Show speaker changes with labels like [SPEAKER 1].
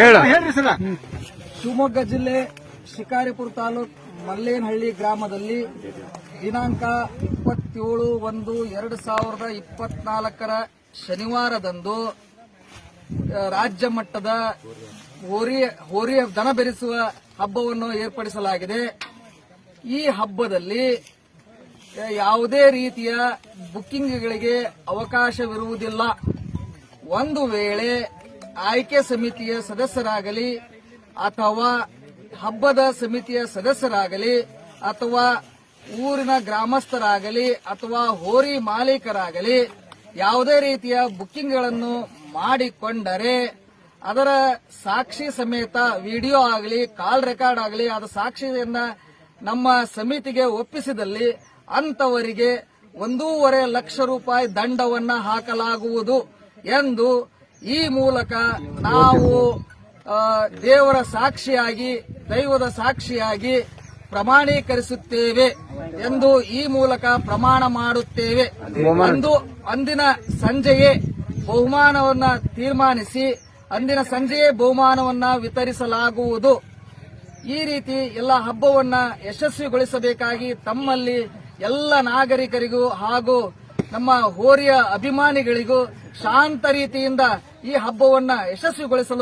[SPEAKER 1] ಹೇಳ
[SPEAKER 2] ಹೇಳ್ರಿ ಸರ.
[SPEAKER 3] ಶಿವಮೊಗ್ಗ ಜಿಲ್ಲೆ ಶಿಕಾರಿಪುರ ತಾಲೂಕ್ ಮಲ್ಲೇನಹಳ್ಳಿ ಗ್ರಾಮದಲ್ಲಿ ದಿನಾಂಕ ಇಪ್ಪತ್ತೇಳು ಒಂದು ಎರಡು ಸಾವಿರದ ಇಪ್ಪತ್ನಾಲ್ಕರ ಶನಿವಾರದಂದು ರಾಜ್ಯ ಮಟ್ಟದ ಹೋರಿ ಹೋರಿ ದನ ಬೆರೆಸುವ ಹಬ್ಬವನ್ನು ಏರ್ಪಡಿಸಲಾಗಿದೆ. ಈ ಹಬ್ಬದಲ್ಲಿ ಯಾವುದೇ ರೀತಿಯ ಬುಕ್ಕಿಂಗ್ಗಳಿಗೆ ಅವಕಾಶವಿರುವುದಿಲ್ಲ. ಒಂದು ವೇಳೆ ಆಯ್ಕೆ ಸಮಿತಿಯ ಸದಸ್ಯರಾಗಲಿ ಅಥವಾ ಹಬ್ಬದ ಸಮಿತಿಯ ಸದಸ್ಯರಾಗಲಿ ಅಥವಾ ಊರಿನ ಗ್ರಾಮಸ್ಥರಾಗಲಿ ಅಥವಾ ಹೋರಿ ಮಾಲೀಕರಾಗಲಿ ಯಾವುದೇ ರೀತಿಯ ಬುಕ್ಕಿಂಗ್ಗಳನ್ನು ಮಾಡಿಕೊಂಡರೆ ಅದರ ಸಾಕ್ಷಿ ಸಮೇತ ವಿಡಿಯೋ ಆಗಲಿ, ಕಾಲ್ ರೆಕಾರ್ಡ್ ಆಗಲಿ ಅದರ ಸಾಕ್ಷಿಯನ್ನ ನಮ್ಮ ಸಮಿತಿಗೆ ಒಪ್ಪಿಸಿದಲ್ಲಿ ಅಂತವರಿಗೆ ಒಂದೂವರೆ ಲಕ್ಷ ರೂಪಾಯಿ ದಂಡವನ್ನ ಹಾಕಲಾಗುವುದು ಎಂದು ಈ ಮೂಲಕ ನಾವು ದೇವರ ಸಾಕ್ಷಿಯಾಗಿ, ದೈವದ ಸಾಕ್ಷಿಯಾಗಿ ಪ್ರಮಾಣೀಕರಿಸುತ್ತೇವೆ ಎಂದು ಈ ಮೂಲಕ ಪ್ರಮಾಣ ಮಾಡುತ್ತೇವೆ ಅಂದು ಅಂದಿನ ಸಂಜೆಯೇ ಬಹುಮಾನವನ್ನ ತೀರ್ಮಾನಿಸಿ, ಅಂದಿನ ಸಂಜೆಯೇ ಬಹುಮಾನವನ್ನ ವಿತರಿಸಲಾಗುವುದು. ಈ ರೀತಿ ಎಲ್ಲ ಹಬ್ಬವನ್ನ ಯಶಸ್ವಿಗೊಳಿಸಬೇಕಾಗಿ ತಮ್ಮಲ್ಲಿ ಎಲ್ಲ ನಾಗರಿಕರಿಗೂ ಹಾಗೂ ನಮ್ಮ ಹೋರಿಯ ಅಭಿಮಾನಿಗಳಿಗೂ ಶಾಂತ ರೀತಿಯಿಂದ ಈ ಹಬ್ಬವನ್ನ ಯಶಸ್ವಿಗೊಳಿಸಲು